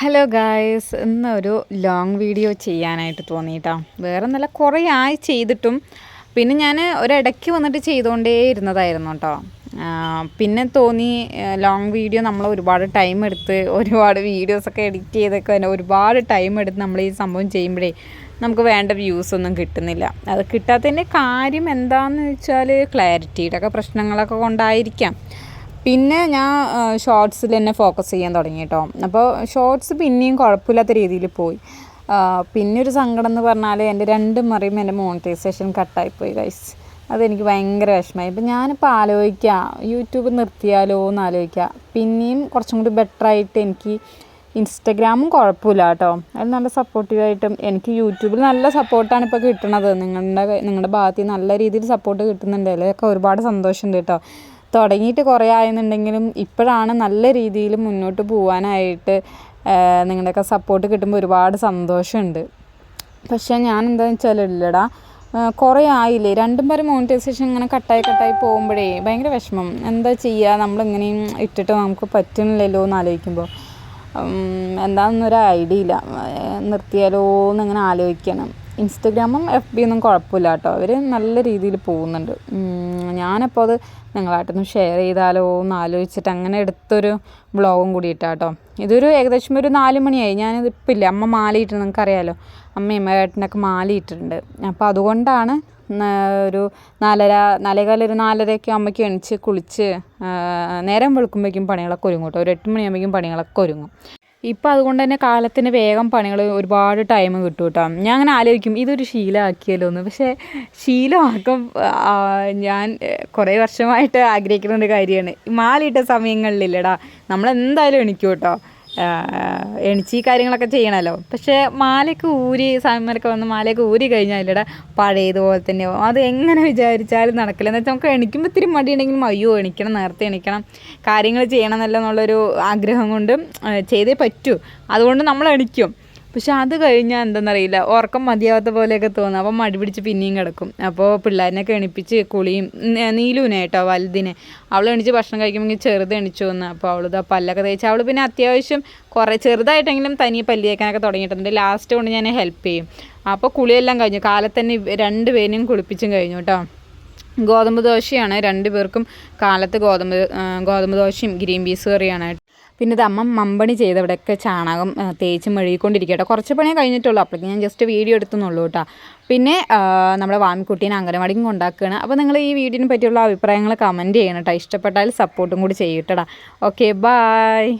Hello guys ഇന്നൊരു long video ചെയ്യാനായിട്ട് തോന്നിയിട്ടാ. വേറെ നല്ല കുറേ ആയി ചെയ്തിട്ടും. പിന്നെ ഞാൻ ഒരിടയ്ക്ക് വന്നിട്ട് ചെയ്തുകൊണ്ടേ ഇരുന്നതായിരുന്നു കേട്ടോ പിന്നെ തോന്നി ലോങ് വീഡിയോ നമ്മൾ ഒരുപാട് ടൈം എടുത്ത് ഒരുപാട് വീഡിയോസൊക്കെ എഡിറ്റ് ചെയ്തൊക്കെ തന്നെ ഒരുപാട് ടൈം എടുത്ത് നമ്മൾ ഈ സംഭവം ചെയ്യുമ്പോഴേ നമുക്ക് വേണ്ട വ്യൂസ് ഒന്നും കിട്ടുന്നില്ല. അത് കിട്ടാത്തതിന്റെ കാര്യം എന്താണെന്ന് വെച്ചാൽ ക്ലാരിറ്റിയുടെ ഒക്കെ പ്രശ്നങ്ങളൊക്കെ കൊണ്ടായിരിക്കാം. പിന്നെ ഞാൻ ഷോർട്സിൽ തന്നെ ഫോക്കസ് ചെയ്യാൻ തുടങ്ങി കേട്ടോ അപ്പോൾ ഷോർട്സ് പിന്നെയും കുഴപ്പമില്ലാത്ത രീതിയിൽ പോയി. പിന്നെ ഒരു സങ്കടം എന്ന് പറഞ്ഞാൽ എന്റെ രണ്ട് മറിയും എന്റെ മോണിറ്റൈസേഷൻ കട്ടായിപ്പോയി ഗൈസ് അതെനിക്ക് ഭയങ്കര വിഷമമായി. ഇപ്പം ഞാനിപ്പോൾ ആലോചിക്കുക യൂട്യൂബ് നിർത്തിയാലോ എന്ന് ആലോചിക്കുക പിന്നെയും കുറച്ചും കൂടി ബെറ്റർ ആയിട്ട് എനിക്ക് ഇൻസ്റ്റഗ്രാമും കുഴപ്പമില്ല കേട്ടോ അത് നല്ല സപ്പോർട്ടീവായിട്ടും എനിക്ക് യൂട്യൂബിൽ നല്ല സപ്പോർട്ടാണ് ഇപ്പോൾ കിട്ടണത്. നിങ്ങളുടെ നിങ്ങളുടെ ഭാഗത്ത് നല്ല രീതിയിൽ സപ്പോർട്ട് കിട്ടുന്നുണ്ട്. അതിലൊക്കെ ഒരുപാട് സന്തോഷമുണ്ട് കേട്ടോ തുടങ്ങിയിട്ട് കുറേ ആയെന്നുണ്ടെങ്കിലും ഇപ്പോഴാണ് നല്ല രീതിയിൽ മുന്നോട്ട് പോകാനായിട്ട് നിങ്ങളുടെയൊക്കെ സപ്പോർട്ട് കിട്ടുമ്പോൾ ഒരുപാട് സന്തോഷമുണ്ട്. പക്ഷേ ഞാൻ എന്താണെന്ന് വെച്ചാൽ ഇല്ലടാ കുറേ ആയില്ലേ? രണ്ടും പേരും മോണിറ്റൈസേഷൻ ഇങ്ങനെ കട്ടായി കട്ടായി പോകുമ്പോഴേ ഭയങ്കര വിഷമം. എന്താ ചെയ്യുക നമ്മളിങ്ങനെയും ഇട്ടിട്ട് നമുക്ക് പറ്റുന്നില്ലല്ലോ എന്ന് ആലോചിക്കുമ്പോൾ. എന്താണെന്നൊരു ഐഡിയ ഇല്ല. നിർത്തിയാലോ എന്നിങ്ങനെ ആലോചിക്കണം. ഇൻസ്റ്റഗ്രാമും എഫ് ബി ഒന്നും കുഴപ്പമില്ല കേട്ടോ. അവർ നല്ല രീതിയിൽ പോകുന്നുണ്ട്. ഞാനപ്പോൾ അത് നിങ്ങളായിട്ടൊന്ന് ഷെയർ ചെയ്താലോ എന്ന് ആലോചിച്ചിട്ട് അങ്ങനെ എടുത്തൊരു ബ്ലോഗും കൂടി ഇട്ടാട്ടോ ഇതൊരു ഏകദേശം ഒരു നാല് മണിയായി. ഞാനിത് ഇപ്പം ഇല്ല. അമ്മ മാലയിട്ട് നിങ്ങൾക്കറിയാലോ. അമ്മയും ഏട്ടനൊക്കെ മാലയിട്ടിട്ടുണ്ട്. അപ്പോൾ അതുകൊണ്ടാണ് ഒരു നാലര നാലേകാല ഒരു നാലരയൊക്കെ അമ്മയ്ക്ക് എണിച്ച് കുളിച്ച് നേരം വെളുക്കുമ്പോഴേക്കും പണികളൊക്കെ ഒരുങ്ങും കേട്ടോ. ഒരു എട്ട് മണിയാകുമ്പോഴേക്കും പണികളൊക്കെ ഒരുങ്ങും. ഇപ്പം അതുകൊണ്ട് തന്നെ കാലത്തിന് വേഗം പണികൾ ഒരുപാട് ടൈം കിട്ടും കേട്ടോ ഞാൻ അങ്ങനെ ആലോചിക്കും ഇതൊരു ശീലമാക്കിയല്ലോ എന്ന്. പക്ഷേ ശീലമാക്കും ഞാൻ കുറേ വർഷമായിട്ട് ആഗ്രഹിക്കുന്ന ഒരു കാര്യമാണ്. മാലയിട്ട സമയങ്ങളിലില്ലടാ. നമ്മളെന്തായാലും എണിക്കും കേട്ടോ എണിച്ച് കാര്യങ്ങളൊക്കെ ചെയ്യണമല്ലോ പക്ഷേ മാലയൊക്കെ ഊരി സമയമൊക്കെ വന്ന് മാലയൊക്കെ ഊരി കഴിഞ്ഞാൽ ഇവിടെ പഴയതുപോലെ തന്നെ. അത് എങ്ങനെ വിചാരിച്ചാലും നടക്കില്ല. എന്ന് വെച്ചാൽ നമുക്ക് എണിക്കുമ്പോൾ ഇത്തിരി മടിയുണ്ടെങ്കിലും അയ്യോ എണിക്കണം നേരത്തെ എണിക്കണം കാര്യങ്ങൾ ചെയ്യണം എന്നല്ല എന്നുള്ളൊരു ആഗ്രഹം കൊണ്ട് ചെയ്തേ പറ്റൂ. അതുകൊണ്ട് നമ്മൾ എണിക്കും. പക്ഷെ അത് കഴിഞ്ഞാൽ എന്താണെന്നറിയില്ല ഉറക്കം മതിയാവാത്ത പോലെയൊക്കെ തോന്നും. അപ്പം മടി പിടിച്ച് പിന്നെയും കിടക്കും. അപ്പോൾ പിള്ളേരിനൊക്കെ എണിപ്പിച്ച് കുളിയും നീലുവിനെ കേട്ടോ വലുതിനെ. അവൾ എണിച്ച് ഭക്ഷണം കഴിക്കുമ്പോൾ ചെറുത് എണിച്ചു വന്ന്. അപ്പോൾ അവൾ ഇതാ പല്ലൊക്കെ തേച്ച്. അവൾ പിന്നെ അത്യാവശ്യം കുറേ ചെറുതായിട്ടെങ്കിലും തനിയെ പല്ല് തേക്കാനൊക്കെ തുടങ്ങിയിട്ടുണ്ട്. ലാസ്റ്റ് കൊണ്ട് ഞാൻ ഹെൽപ്പ് ചെയ്യും. അപ്പോൾ കുളിയെല്ലാം കഴിഞ്ഞു. കാലത്തന്നെ രണ്ട് പേരെയും കുളിപ്പിച്ചും കഴിഞ്ഞു കേട്ടോ. ഗോതമ്പ് ദോശയാണ് രണ്ട് പേർക്കും കാലത്ത് ഗോതമ്പ് ഗോതമ്പ് ദോശയും ഗ്രീൻ പീസ് കറിയാണ്. പിന്നെ ഇത് അമ്മ മമ്പണി ചെയ്ത് ഇവിടെയൊക്കെ ചാണകം തേച്ച് മെഴുകിക്കൊണ്ടിരിക്കട്ടെ കുറച്ച് പണിയേ കഴിഞ്ഞിട്ടുള്ളൂ. അപ്പോഴേക്കും ഞാൻ ജസ്റ്റ് വീഡിയോ എടുത്തുന്നുള്ളൂ കേട്ടോ. പിന്നെ നമ്മുടെ വാമിക്കുട്ടീനെ അംഗനവാടിക്കും കൊണ്ടാക്കുകയാണ്. അപ്പോൾ നിങ്ങൾ ഈ വീഡിയോനെ പറ്റിയുള്ള അഭിപ്രായങ്ങൾ കമന്റ് ചെയ്യണം കേട്ടോ. ഇഷ്ടപ്പെട്ടാൽ സപ്പോർട്ടും കൂടി ചെയ്യട്ടടാ ഓക്കെ ബായ്